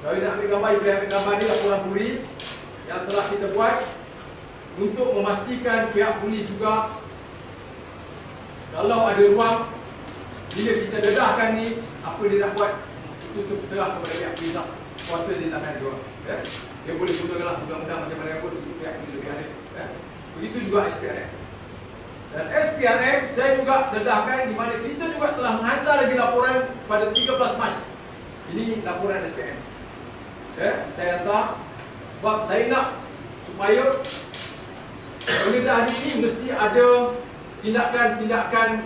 Kalau nak ambil gambar, boleh ambil gambar ni laporan polis yang telah kita buat untuk memastikan pihak polis juga kalau ada ruang bila kita dedahkan ni apa dia nak buat itu serah kepada pihak polis lah kuasa di tangan dia orang ya? dia boleh gunakanlah undang-undang macam mana pun untuk pihak polis lebih ada ya? begitu juga SPRM dan SPRM saya juga dedahkan di mana kita juga telah menghantar lagi laporan pada 13 Mac ini laporan SPRM ya? saya hantar sebab saya nak supaya pendedahan ini mesti ada tindakan-tindakan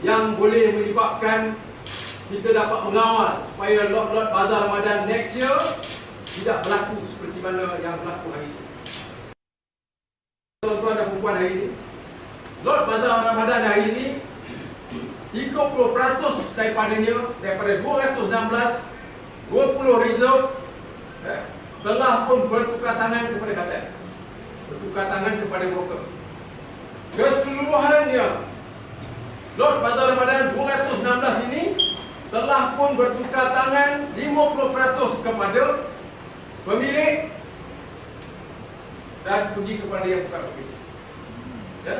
yang boleh menyebabkan kita dapat mengawal supaya lot-lot bazar Ramadan next year tidak berlaku seperti mana yang berlaku hari ini. Tuan-tuan dan perempuan hari ini, lot bazar Ramadan hari ini 30% daripadanya daripada 216 20 reserve eh, telah pun bertukar tangan kepada katil bertukar tangan kepada broker keseluruhannya lot bazar Ramadan 216 ini telah pun bertukar tangan 50% kepada pemilik dan pergi kepada yang bukan pemilik. Ya?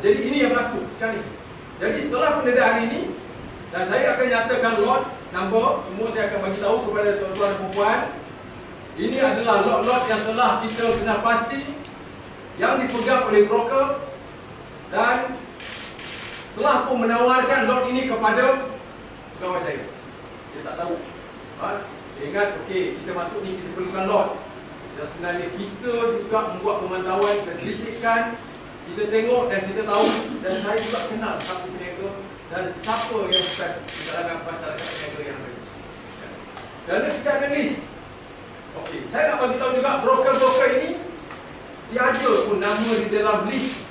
Jadi ini yang berlaku sekali. Jadi setelah pendedahan ini dan saya akan nyatakan lot number semua saya akan bagi tahu kepada tuan-tuan dan puan ini adalah lot-lot yang telah kita kenal pasti yang dipegang oleh broker dan telah pun menawarkan lot ini kepada pegawai saya. Dia tak tahu. Ha? Dia ingat, okey, kita masuk ni, kita perlukan lot. Dan sebenarnya kita juga membuat pemantauan, kita terisikan, kita tengok dan kita tahu dan saya juga kenal satu peniaga dan siapa yang di kalangan masyarakat peniaga yang ada. Dan kita ada list. Okey, saya nak bagi tahu juga broker-broker ini tiada pun nama di dalam list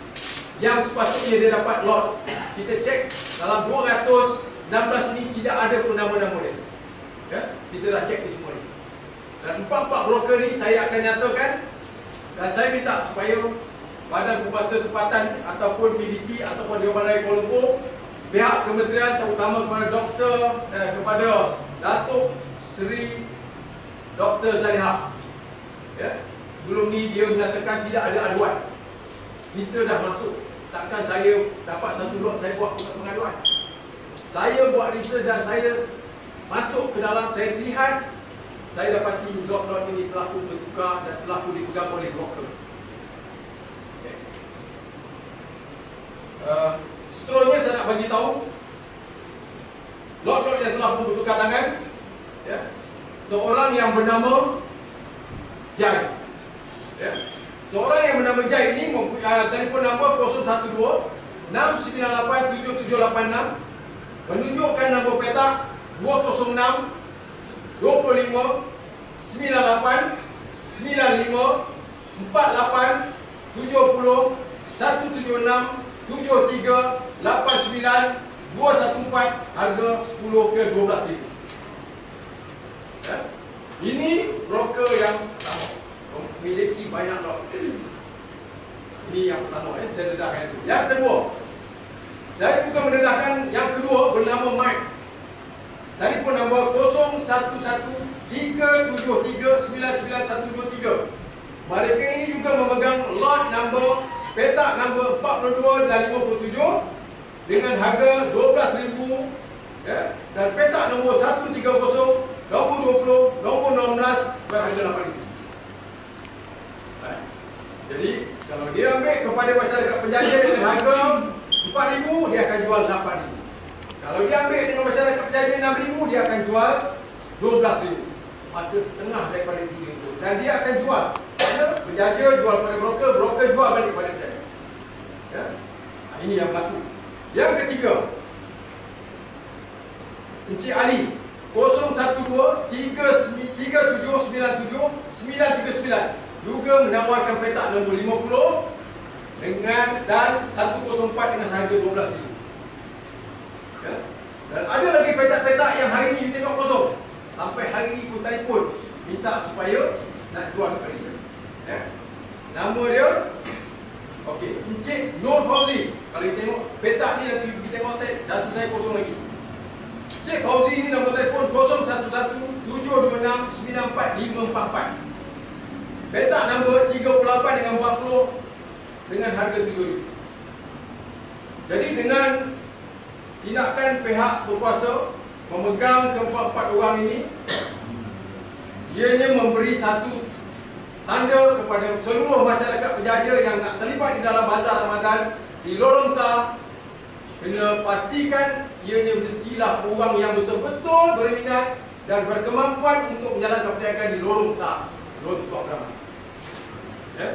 yang sepatutnya dia dapat lot. Kita cek dalam 216 ini tidak ada pun nama-nama dia. Ya? Kita dah cek di semua ni. Dan empat-empat broker ni saya akan nyatakan dan saya minta supaya Badan Berkuasa Tempatan ataupun PDT ataupun Dewan Raya Kuala Lumpur pihak kementerian terutama kepada doktor eh, kepada Datuk Seri Dr. Zaliha ya? sebelum ni dia mengatakan tidak ada aduan kita dah masuk takkan saya dapat satu lot saya buat pengaduan saya buat research dan saya masuk ke dalam saya lihat saya dapati lot-lot ini telah pun bertukar dan telah pun dipegang oleh broker okay. uh, seterusnya saya nak bagi tahu lot-lot yang telah pun bertukar tangan ya, seorang yang bernama Jai. Ya, seorang yang bernama Jai ini mempunyai uh, telefon nombor 012 698 7786 menunjukkan nombor petak 206 25 98 95 48 70 176 73 89 214 harga 10 ke 12 ribu ya? ini broker yang pertama memiliki banyak lot ini yang pertama eh? saya dedahkan itu yang kedua saya bukan mendedahkan yang kedua bernama Mike. Telefon nombor 011373991123. Mereka ini juga memegang lot number petak nombor 42 dan 57 dengan harga 12,000 ya, dan petak nombor 130 nombor 20 nombor 16 berharga 8,000. Eh, jadi kalau dia ambil kepada masyarakat penjaja dengan harga RM4,000 dia akan jual RM8,000 Kalau dia ambil dengan masyarakat penjaga RM6,000 dia akan jual RM12,000 Maka setengah daripada itu jual. Dan dia akan jual. Pada penjaga jual pada broker Broker jual balik pada penjaga. Ya? Nah, Ini yang berlaku. Yang ketiga Encik Ali 012-3797-939 Juga menawarkan petak nombor 50 dengan dan 104 dengan harga 12 ribu. Ya? Dan ada lagi petak-petak yang hari ini tengok kosong. Sampai hari ini pun telefon minta supaya nak jual kepada dia. Ya? Nama dia Okey, Encik Nur Fauzi. Kalau kita tengok petak ni nanti kita tengok saya dah selesai kosong lagi. Encik Fauzi ini nombor telefon 011 0726944544. Petak nombor 38 dengan 40 dengan harga 7000. Jadi dengan tindakan pihak berkuasa memegang keempat-empat orang ini ianya memberi satu tanda kepada seluruh masyarakat penjaja yang nak terlibat di dalam bazar Ramadan di Lorong Ta kena pastikan ianya mestilah orang yang betul-betul berminat dan berkemampuan untuk menjalankan perniagaan di Lorong Ta Lorong Tutup Ramai ya?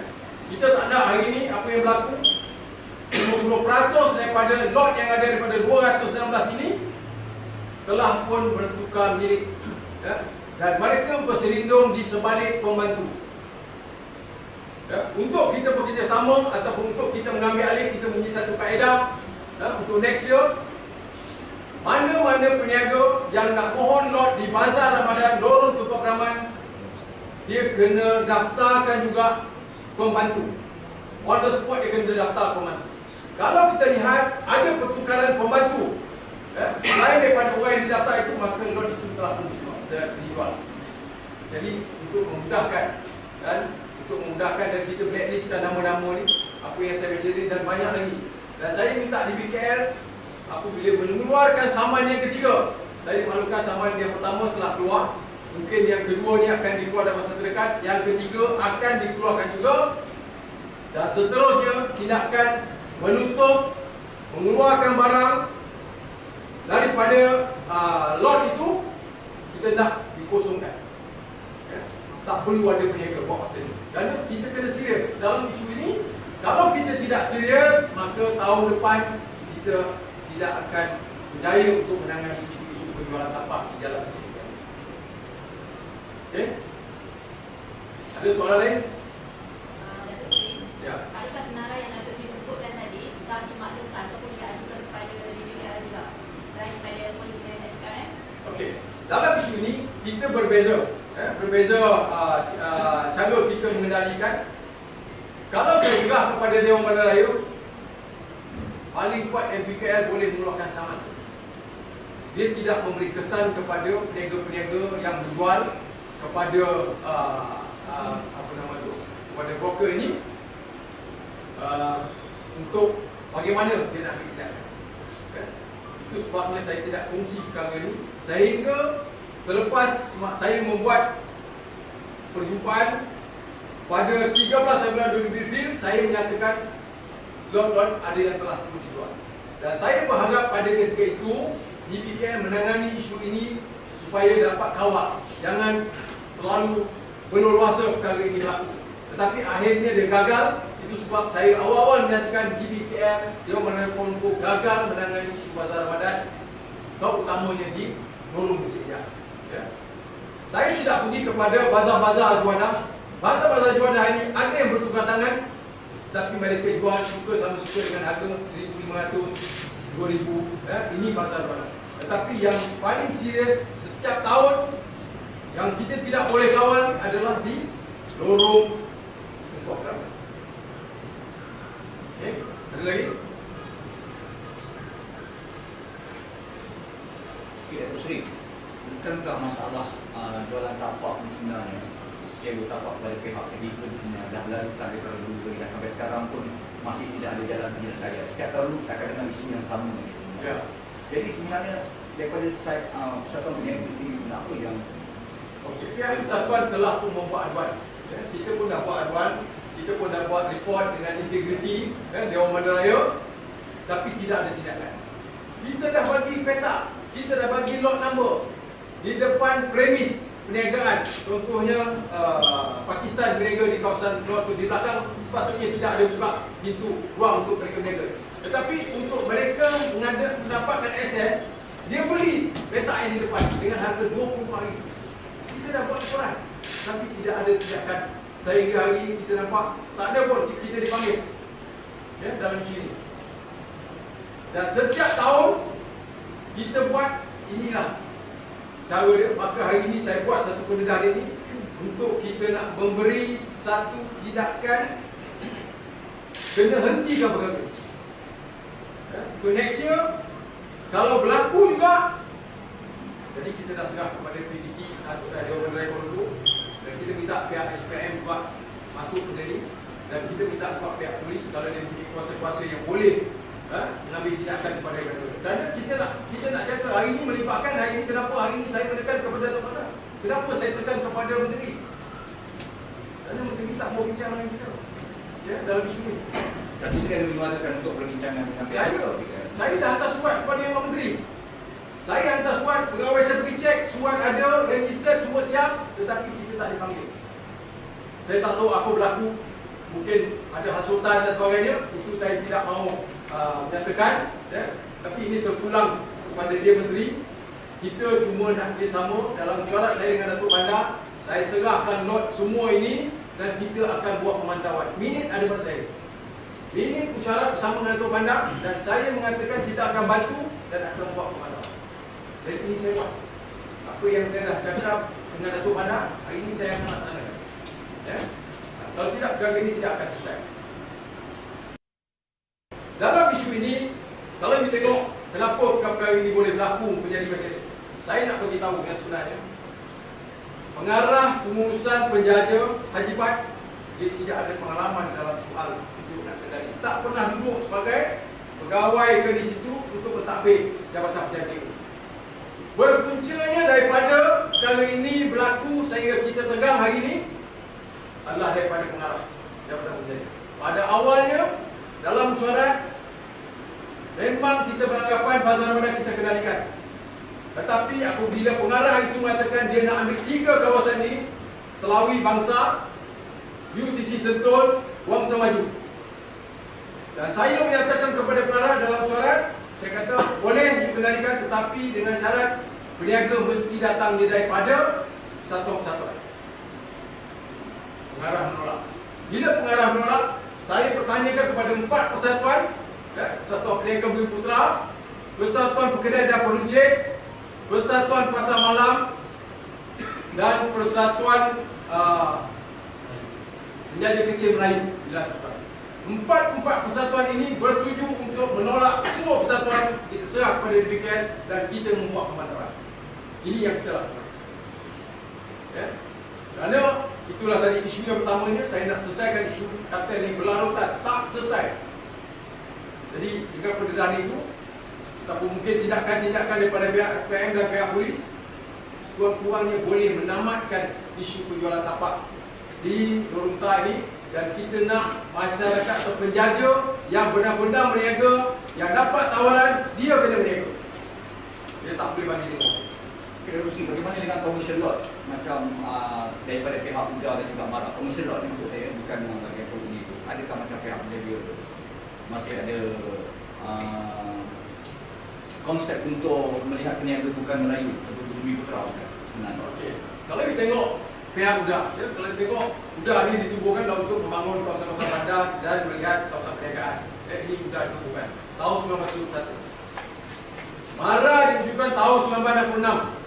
kita tak ada hari ini apa yang berlaku 50% daripada lot yang ada daripada 216 ini telah pun bertukar milik ya? dan mereka berselindung di sebalik pembantu ya, untuk kita bekerjasama ataupun untuk kita mengambil alih kita punya satu kaedah ya, untuk next year mana-mana peniaga yang nak mohon lot di bazar Ramadan lorong tutup Raman dia kena daftarkan juga pembantu. On the spot dia kena daftar pembantu. Kalau kita lihat ada pertukaran pembantu ya, lain daripada orang yang didaftar itu maka lot itu telah pun dijual jadi untuk memudahkan dan untuk memudahkan dan kita blacklistkan nama-nama ni apa yang saya baca ni dan banyak lagi dan saya minta aku bila mengeluarkan saman yang ketiga saya maklumkan saman yang pertama telah keluar mungkin yang kedua ni akan dikeluar dalam masa terdekat yang ketiga akan dikeluarkan juga dan seterusnya tindakan menutup mengeluarkan barang daripada uh, lot itu kita nak dikosongkan ya? tak perlu ada peniaga buat masa ini kerana kita kena serius dalam isu ini. Kalau kita tidak serius, maka tahun depan kita tidak akan berjaya untuk menangani isu-isu penjualan tapak di jalan kesehatan. Okey? Ada soalan lain? Uh, ya. Adakah senarai yang Datuk Sri sebutkan tadi telah dimaklumkan ataupun diajukan kepada DPR juga selain pada polis dan SPRM? Okey. Dalam isu ini, kita berbeza eh, berbeza uh, uh, cara kita mengendalikan kalau saya serah kepada Dewan Bandar Raya paling kuat MPKL boleh mengeluarkan saman dia tidak memberi kesan kepada peniaga-peniaga yang menjual kepada uh, uh, apa nama tu kepada broker ini uh, untuk bagaimana dia nak ambil okay? itu sebabnya saya tidak kongsi perkara ini. Sehingga Selepas saya membuat perjumpaan pada 13 Februari 2020 saya menyatakan lot-lot ada yang telah perlu dijual. Dan saya berharap pada ketika itu DPKM menangani isu ini supaya dapat kawal. Jangan terlalu berluasa perkara ini berlaku. Tetapi akhirnya dia gagal. Itu sebab saya awal-awal menyatakan DPKM dia menangani gagal menangani isu bazar Ramadan. Kau utamanya di Nurul Mesir. Ya. Saya tidak pergi kepada bazar-bazar juadah. Bazar-bazar juadah ini ada yang bertukar tangan tapi mereka jual suka sama suka dengan harga 1500 2000 ya. ini bazar juadah. Tetapi yang paling serius setiap tahun yang kita tidak boleh kawal adalah di lorong tengkok ramai. Okay. Ada lagi? Okay, Datuk Seri bukankah masalah uh, jualan tapak ni sebenarnya sewa tapak kepada pihak ketiga sebenarnya dah lakukan daripada dulu dan sampai sekarang pun masih tidak ada jalan penyelesaian. Setiap tahun akan dengan isu yang sama. Ya. Jadi sebenarnya daripada saya uh, persatuan penyiaga sendiri sebenarnya apa yang Okey, pihak persatuan telah pun membuat aduan. Ya, kita pun dah buat aduan, kita pun dah buat report dengan integriti ya, Dewan Bandaraya tapi tidak ada tindakan. Kita dah bagi peta, kita dah bagi lot number, di depan premis perniagaan. Contohnya uh, Pakistan berniaga di kawasan luar tu di belakang sepatutnya tidak ada buka pintu ruang untuk mereka berniaga. Tetapi untuk mereka mengada, mendapatkan akses dia beli petak yang di depan dengan harga 20 ribu. Kita dah buat laporan tapi tidak ada tindakan. Sehingga hari kita nampak tak ada pun kita dipanggil. Ya, dalam sini. Dan setiap tahun kita buat inilah cara dia maka hari ini saya buat satu pendedahan ini untuk kita nak memberi satu tindakan kena hentikan perkara ya, untuk next year kalau berlaku juga jadi kita dah serah kepada PDT Datuk eh, Dewan Rekor dulu dan kita minta pihak SPM buat masuk benda ni dan kita minta buat pihak polis kalau dia punya kuasa-kuasa yang boleh ha, mengambil tindakan kepada mereka. Dan kita nak kita nak jaga hari ini melibatkan hari ini kenapa hari ini saya menekan kepada Datuk Mana? Kenapa saya tekan kepada menteri? Kerana menteri tak mau bincang dengan kita. Ya, dalam isu ini. Tapi saya ada menyuarakan untuk perbincangan dengan Saya, kepolisian. saya dah hantar surat kepada Yang Menteri. Saya hantar surat, pegawai saya pergi cek, surat ada, register, cuma siap, tetapi kita tak dipanggil. Saya tak tahu apa berlaku, mungkin ada hasutan dan sebagainya, itu saya tidak mahu uh, menyatakan, ya. tapi ini terpulang kepada dia Menteri. Kita cuma nak kerjasama dalam syarat saya dengan Datuk Bandar, saya serahkan not semua ini dan kita akan buat pemantauan. Minit ada pada saya. Ini syarat bersama dengan Datuk Bandar dan saya mengatakan kita akan bantu dan akan buat pemantauan. Dan ini saya buat. Apa yang saya dah cakap dengan Datuk Bandar, hari ini saya akan laksanakan. Ya? Kalau tidak, perkara ini tidak akan selesai. Dalam isu ini, kalau kita tengok kenapa perkara ini boleh berlaku menjadi macam ini. Saya nak bagi tahu yang sebenarnya. Pengarah pengurusan penjaja Haji Pat, dia tidak ada pengalaman dalam soal itu nak kendali. Tak pernah duduk sebagai pegawai ke di situ untuk mentadbir jabatan penjaga itu. Berpuncanya daripada perkara ini berlaku sehingga kita tegang hari ini adalah daripada pengarah jabatan penjaga. Pada awalnya dalam mesyuarat memang kita beranggapan bazar mana kita kendalikan. Tetapi apabila pengarah itu mengatakan dia nak ambil tiga kawasan ini Telawi Bangsa, UTC Sentul, Wangsa Maju. Dan saya menyatakan kepada pengarah dalam surat, saya kata boleh dikendalikan tetapi dengan syarat peniaga mesti datang dia daripada satu-satuan. Pengarah menolak. Bila pengarah menolak, saya pertanyakan kepada empat persatuan, ya, Persatuan Peniaga Bumi Putra, Persatuan Pekedai dan Peruncit, Persatuan Pasar Malam dan Persatuan uh, Penjaja Kecil Melayu. Empat-empat persatuan ini bersetuju untuk menolak semua persatuan kita serah kepada DPKN dan kita membuat pemantauan. Ini yang kita lakukan. Ya. Kerana itulah tadi isu yang pertamanya saya nak selesaikan isu kata ini berlarutan. Tak selesai. Jadi dengan pendedahan itu ataupun mungkin tindakan-tindakan daripada pihak SPM dan pihak polis sekurang-kurangnya boleh menamatkan isu penjualan tapak di Lorungta ini. Dan kita nak masyarakat atau penjaja yang benar-benar berniaga yang dapat tawaran dia kena berniaga dia tak boleh bagi tengok Kira Rusli, bagaimana dengan commercial lot? Macam uh, daripada pihak UDA dan juga MARA commercial lot ni maksud saya bukan yang bagian ekonomi itu adakah macam pihak penjaga tu masih ada uh, konsep untuk melihat peniaga bukan Melayu. Seperti bumi putra bukan sebenarnya. Okey. Kalau kita tengok pihak UDA, ya, kalau kita tengok UDA ini ditubuhkan untuk membangun kawasan-kawasan bandar dan melihat kawasan perniagaan. Eh, ini UDA ditubuhkan. Tahun 1971. MARA diwujudkan tahun 1966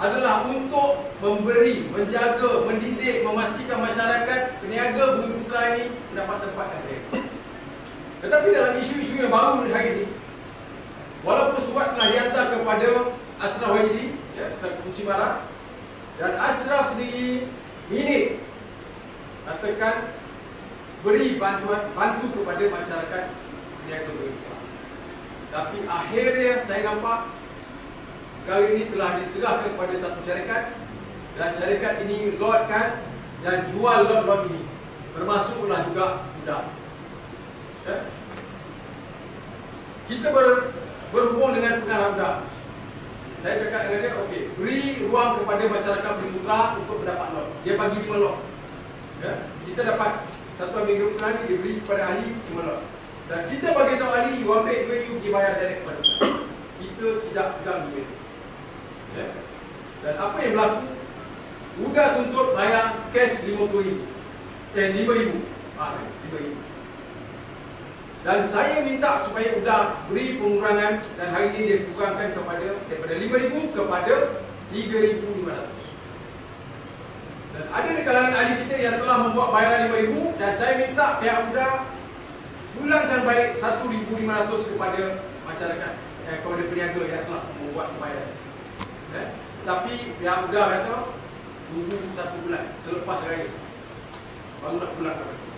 adalah untuk memberi, menjaga, mendidik, memastikan masyarakat peniaga bumi putra ini mendapat tempat yang baik. Tetapi dalam isu-isu yang baru hari ini, walaupun surat telah dihantar kepada Ashraf Wajidi, ya, Fungsi Barat, dan Ashraf sendiri minit katakan beri bantuan bantu kepada masyarakat peniaga bumi putra. Tapi akhirnya saya nampak perkara ini telah diserahkan kepada satu syarikat dan syarikat ini lotkan dan jual lot-lot ini termasuklah juga budak. Ya? Kita ber, berhubung dengan pengarah budak. Saya cakap dengan dia, okey, beri ruang kepada masyarakat Bumi Putra untuk mendapat lot. Dia bagi lima lot. Ya? Kita dapat satu minggu putra ni diberi kepada ahli lima lot. Dan kita bagi tahu ahli, you ambil duit you pergi bayar direct kepada kita. Kita tidak pegang duit. Ya? Dan apa yang berlaku? Udah tuntut bayar cash RM50,000 Eh RM5,000 ha, RM5,000 Dan saya minta supaya Udah beri pengurangan Dan hari ini dia kurangkan kepada Daripada RM5,000 kepada RM3,500 Dan ada di kalangan ahli kita yang telah membuat bayaran RM5,000 Dan saya minta pihak Udah Pulangkan balik RM1,500 kepada masyarakat eh, Kepada peniaga yang telah membuat bayaran eh? Tapi yang udah kata tunggu satu bulan selepas raya baru nak pulang ke balik.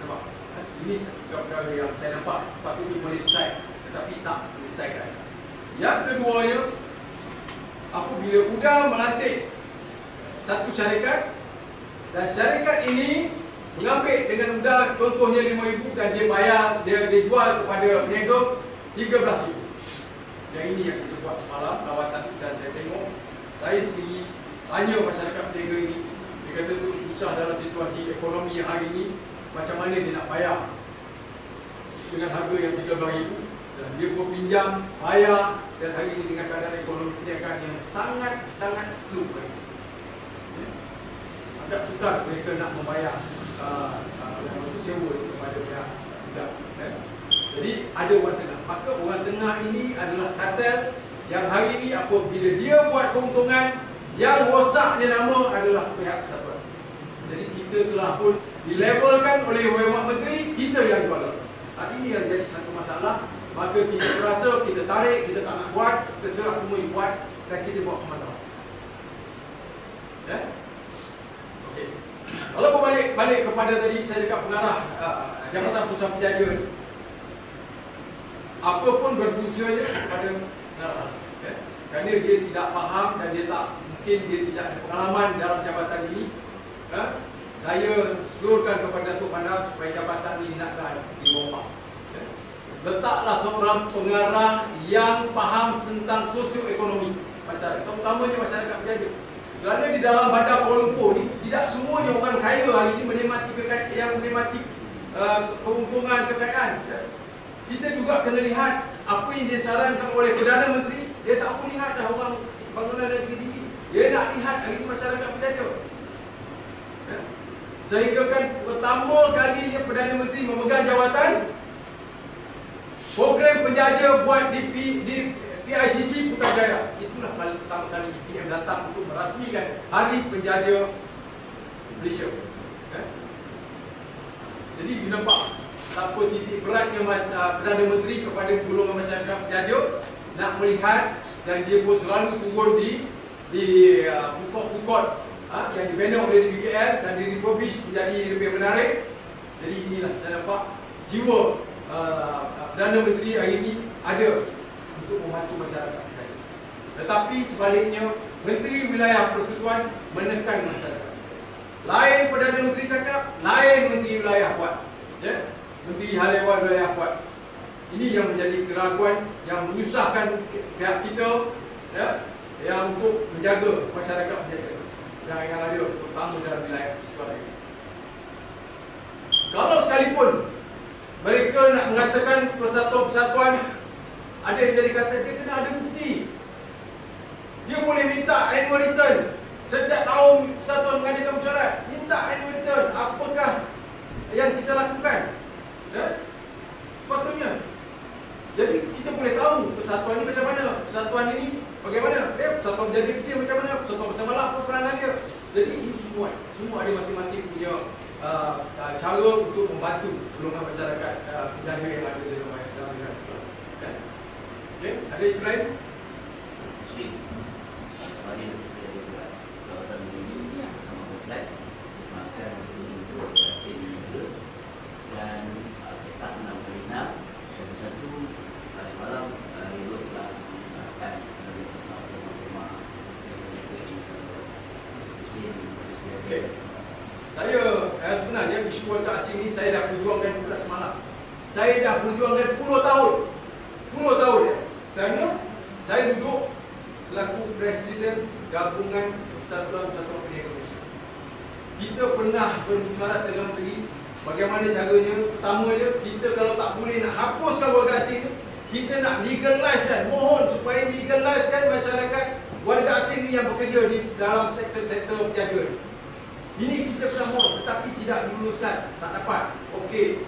Nampak? Ha? Ini perkara yang saya nampak sepatutnya boleh selesai tetapi tak menyelesaikan. Yang keduanya apabila UDA melantik satu syarikat dan syarikat ini mengambil dengan mudah contohnya RM5,000 dan dia bayar dia, dia jual kepada peniaga RM13,000 yang ini yang kita buat semalam lawatan dan saya tengok saya sendiri tanya masyarakat peniaga ini dia kata tu susah dalam situasi ekonomi yang hari ini macam mana dia nak bayar dengan harga yang RM13,000 dan dia pun pinjam bayar dan hari ini dengan keadaan ekonomi perniagaan yang sangat-sangat slow. Ya. agak sukar mereka nak membayar uh, uh, sewa kepada pihak ya. Jadi ada orang tengah. Maka orang tengah ini adalah kartel yang hari ini apabila dia buat keuntungan yang rosaknya nama adalah pihak persatuan jadi kita telah pun dilabelkan oleh Wahid Menteri kita yang jualan ha, ini yang jadi satu masalah. Maka kita rasa kita tarik kita tak nak buat kita serah semua yang buat dan kita buat ke mana ya? Okey. Kalau berbalik balik kepada tadi saya cakap pengarah uh, Jabatan Pusat Penjaga apa pun berpuncanya kepada pengarah ya? kerana dia tidak faham dan dia tak mungkin dia tidak ada pengalaman dalam jabatan ini ya? saya suruhkan kepada Datuk Bandar supaya jabatan ini hendaklah dirompak ya? letaklah seorang pengarah yang faham tentang sosioekonomi masyarakat terutamanya masyarakat penjaga kerana di dalam bandar Kuala Lumpur ni tidak semuanya orang kaya hari ini menikmati yang menikmati uh, keuntungan kekayaan ya? Kita juga kena lihat apa yang disarankan oleh Perdana Menteri. Dia tak boleh lihat dah orang bangunan yang tinggi-tinggi. Dia nak lihat hari ini masyarakat penjaga ya? sehingga kan pertama kalinya Perdana Menteri memegang jawatan program penjaja buat di, P, di PICC Putrajaya. Itulah kali pertama kali PM datang untuk merasmikan Hari Penjaja Malaysia. Ya? jadi you nampak Siapa titik beratnya uh, Perdana Menteri kepada golongan masyarakat penjaja nak melihat dan dia pun selalu turun di di fukot-fukot uh, yang dibina oleh DBKL dan di refurbish menjadi lebih menarik. Jadi inilah saya nampak jiwa uh, Perdana Menteri hari ini ada untuk membantu masyarakat penjaja. Tetapi sebaliknya Menteri Wilayah Persekutuan menekan masyarakat. Lain Perdana Menteri cakap, lain Menteri Wilayah buat. Ya? Yeah? Menteri Hal Ehwal Wilayah buat. Ini yang menjadi keraguan yang menyusahkan pihak kita ya, yang untuk menjaga masyarakat menjaga yang, yang ada terutama dalam wilayah sekolah ini. Kalau sekalipun mereka nak mengatakan persatuan-persatuan ada yang jadi kata dia kena ada bukti. Dia boleh minta annual return setiap tahun persatuan mengadakan mesyuarat. Minta annual return apakah yang kita lakukan Ya? Sepatutnya. Jadi kita boleh tahu persatuan ini macam mana, persatuan ini bagaimana, eh, persatuan jaga kecil macam mana, persatuan bersama lah apa peranan dia. Jadi ini semua, semua ada masing-masing punya uh, uh, cara untuk membantu golongan masyarakat uh, penjaga yang ada di dalam dalam dalam sekolah. Ya? Okay? Ada isu lain? Sri, hari ini kita juga jawatan ini sama komplek maka ini itu operasi juga dan tak enam kali enam satu-satu semalam Ridho telah mengusahakan dari pesawat rumah-rumah Okey. Saya eh, sebenarnya isu warga asing ni saya dah perjuangkan bukan semalam. Saya dah perjuangkan puluh tahun. Puluh tahun ya. Kerana saya duduk selaku Presiden Gabungan Persatuan-Persatuan Peniaga Malaysia. Kita pernah bermusyarat dengan menteri Bagaimana caranya? Pertama dia, kita kalau tak boleh nak hapuskan warga asing ni, kita nak legalize kan. Mohon supaya legalize kan masyarakat warga asing ni yang bekerja di dalam sektor-sektor penjaga. Ini kita pernah mohon tetapi tidak diluluskan. Tak dapat. Okey.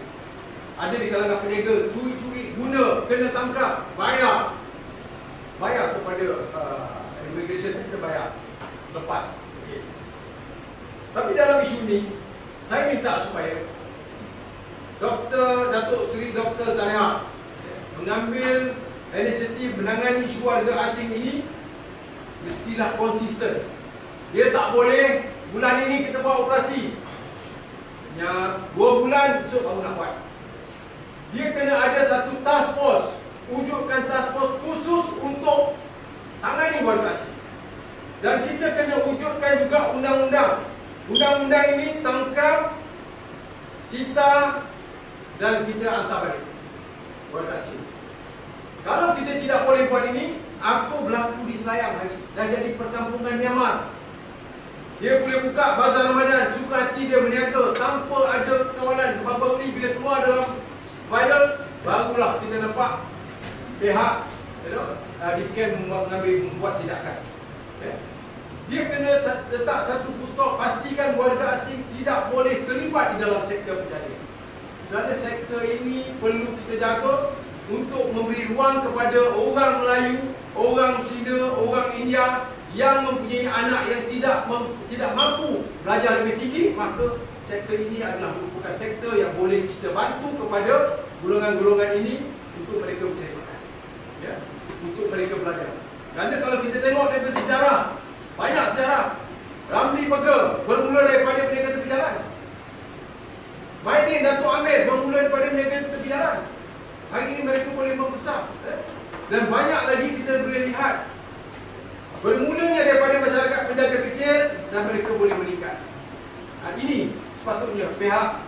Ada di kalangan peniaga, curi-curi, guna, kena tangkap, bayar. Bayar kepada uh, immigration kita bayar. Lepas. Okey. Tapi dalam isu ni, saya minta supaya Dr. Datuk Seri Dr. Zaleha mengambil inisiatif menangani isu warga asing ini mestilah konsisten. Dia tak boleh bulan ini kita buat operasi. Hanya dua bulan esok baru nak buat. Dia kena ada satu task force. Wujudkan task force khusus untuk tangani warga asing. Dan kita kena wujudkan juga undang-undang. Undang-undang ini tangkap, sita dan kita hantar balik warga asing. Kalau kita tidak boleh buat ini, apa berlaku di Selayang hari? Dah jadi perkampungan Myanmar. Dia boleh buka bazar Ramadan, suka hati dia berniaga tanpa ada kawalan. Bapak ni bila keluar dalam viral, barulah kita nampak pihak you know, uh, di camp mengambil membuat tindakan. Okay. Dia kena letak satu full stop, pastikan warga asing tidak boleh terlibat di dalam sektor penjajahan. Kerana sektor ini perlu kita jaga untuk memberi ruang kepada orang Melayu, orang Cina, orang India yang mempunyai anak yang tidak mem, tidak mampu belajar lebih tinggi, maka sektor ini adalah merupakan sektor yang boleh kita bantu kepada golongan-golongan ini untuk mereka mencari makan. Ya, untuk mereka belajar. Kerana kalau kita tengok dari sejarah, banyak sejarah. Ramli Pega bermula daripada berniaga tepi jalan. Maidin Datuk Amir bermula daripada tepi jalan. Hari ini mereka boleh membesar. Eh? Dan banyak lagi kita boleh lihat. Bermulanya daripada masyarakat penjaga kecil dan mereka boleh meningkat. Ha, ini sepatutnya pihak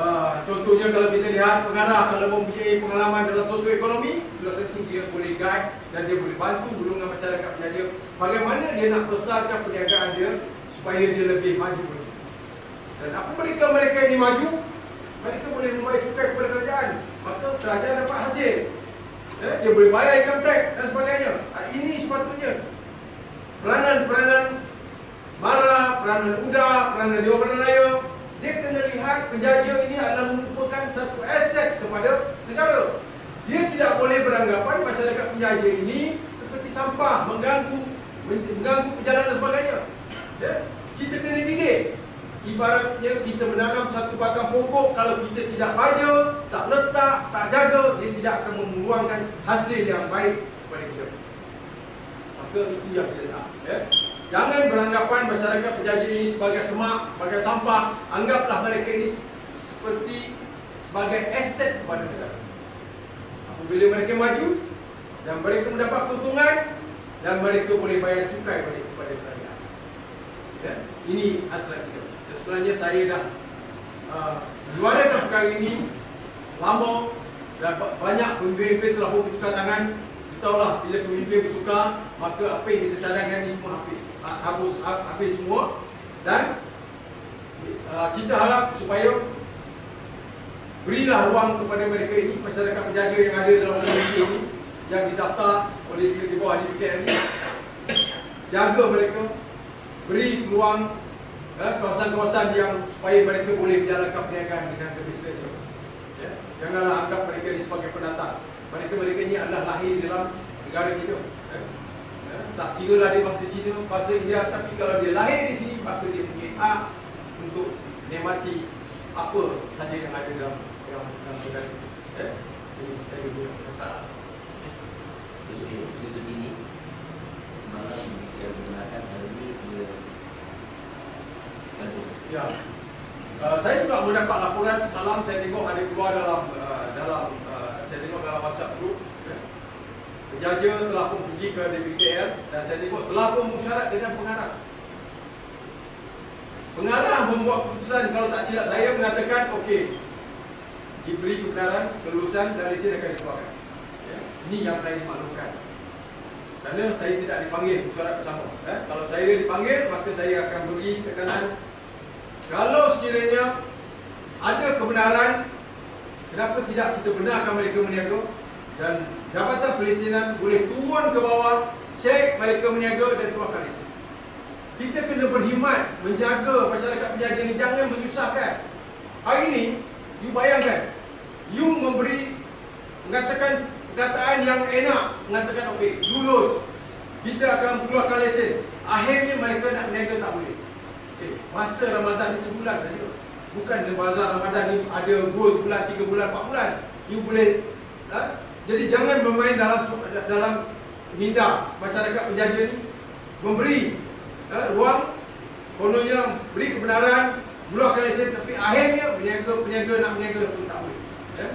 uh, contohnya kalau kita lihat pengarah kalau mempunyai pengalaman dalam sosioekonomi sudah tentu dia boleh guide dan dia boleh bantu golongan masyarakat penjaga bagaimana dia nak besarkan perniagaan dia supaya dia lebih maju lagi. Dan apa mereka-mereka ini maju mereka boleh membayar cukai kepada kerajaan. Maka kerajaan dapat hasil. Eh, dia boleh bayar income tax dan sebagainya. Ha, ini sepatutnya. Peranan-peranan Mara, peranan Uda, peranan Dewan Peranan Raya dia kena lihat penjaja ini adalah merupakan satu aset kepada negara. Dia tidak boleh beranggapan masyarakat penjaja ini seperti sampah, mengganggu mengganggu perjalanan dan sebagainya. Ya? kita kena didik ibaratnya kita menanam satu batang pokok kalau kita tidak baja, tak letak, tak jaga dia tidak akan memeluangkan hasil yang baik kepada kita maka itu yang kita nak ya? Jangan beranggapan masyarakat penjaja ini sebagai semak, sebagai sampah. Anggaplah mereka ini seperti sebagai aset kepada negara. Apabila mereka maju dan mereka mendapat keuntungan dan mereka boleh bayar cukai balik kepada kerajaan. Ya, ini hasrat kita. Sebenarnya saya dah uh, menyuarakan perkara ini lama dan ba- banyak pemimpin-pemimpin telah pun bertukar tangan. Kita tahulah bila pemimpin bertukar, maka apa yang kita cadangkan ini semua habis. Ha- Habis, ha- habis semua dan uh, kita harap supaya berilah ruang kepada mereka ini masyarakat penjaga yang ada dalam komuniti ini yang didaftar oleh di, bawah DPKR ini jaga mereka beri peluang eh, kawasan-kawasan yang supaya mereka boleh menjalankan perniagaan dengan lebih selesa ya. janganlah anggap mereka ini sebagai pendatang. Mereka-mereka ini adalah lahir dalam negara kita. Ya, tak kira lah dia bangsa Cina, bangsa India. Tapi kalau dia lahir di sini Maka dia punya hak Untuk menikmati Apa saja yang ada dalam Dalam, negara kita. Eh? Ini saya punya masalah. Terus dia sudut ini malam dia menggunakan hari ini Ya uh, Saya juga mendapat laporan semalam Saya tengok ada keluar dalam uh, Dalam uh, Saya tengok dalam WhatsApp group ya. Penjaja telah pun pergi ke DBKL Dan saya tengok telah pun musyarat dengan pengarah Pengarah membuat keputusan Kalau tak silap saya mengatakan Okey Diberi kebenaran Kelulusan dan lesen akan dikeluarkan ya. Ini yang saya dimaklumkan Kerana saya tidak dipanggil musyarat bersama ya. Kalau saya dipanggil Maka saya akan beri tekanan Kalau sekiranya Ada kebenaran Kenapa tidak kita benarkan mereka meniaga? Dan Jabatan Perizinan boleh turun ke bawah Cek mereka meniaga dan keluarkan lesen Kita kena berkhidmat Menjaga masyarakat penjaga ini Jangan menyusahkan. Hari ini You bayangkan You memberi Mengatakan Perkataan yang enak Mengatakan okey Lulus. Kita akan keluarkan lesen. Akhirnya mereka nak meniaga tak boleh okay. Masa Ramadan ni sebulan saja Bukan di bazar Ramadan ni Ada 2 bulan, 3 bulan, 4 bulan You boleh ha? Jadi jangan bermain dalam dalam minda masyarakat penjaja ni memberi eh, ruang kononnya beri kebenaran keluarkan lesen tapi akhirnya peniaga-peniaga nak berniaga pun tak boleh ya.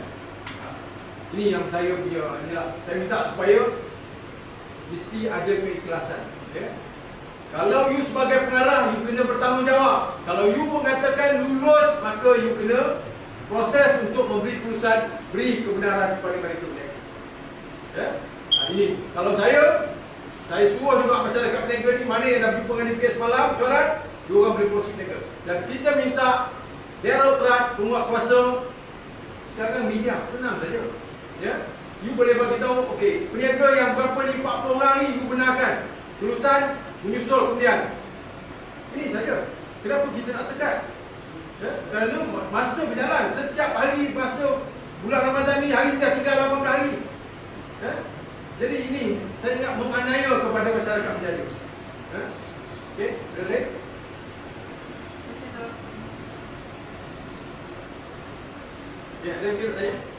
ini yang saya punya inilah saya minta supaya mesti ada keikhlasan ya. Kalau you sebagai pengarah you kena bertanggungjawab. Kalau you mengatakan lulus maka you kena proses untuk memberi kelulusan beri kebenaran kepada mereka. Ya. Ha, ini. Kalau saya saya suruh juga masyarakat berniaga ni mana yang dah berjumpa dengan DPS malam syarat dua orang boleh proses berniaga dan kita minta direktorat penguat kuasa sekarang media senang saja. Ya? You boleh bagi tahu okey peniaga yang berapa ni 40 orang ni you benarkan. Kelulusan menyusul kemudian ini saja kenapa kita nak sekat ya kerana masa berjalan setiap hari masa bulan Ramadan ni hari dah tinggal 18 hari ya jadi ini saya nak menganiaya kepada masyarakat penjara. Ha? Okey, boleh? Ya, ada kira tanya.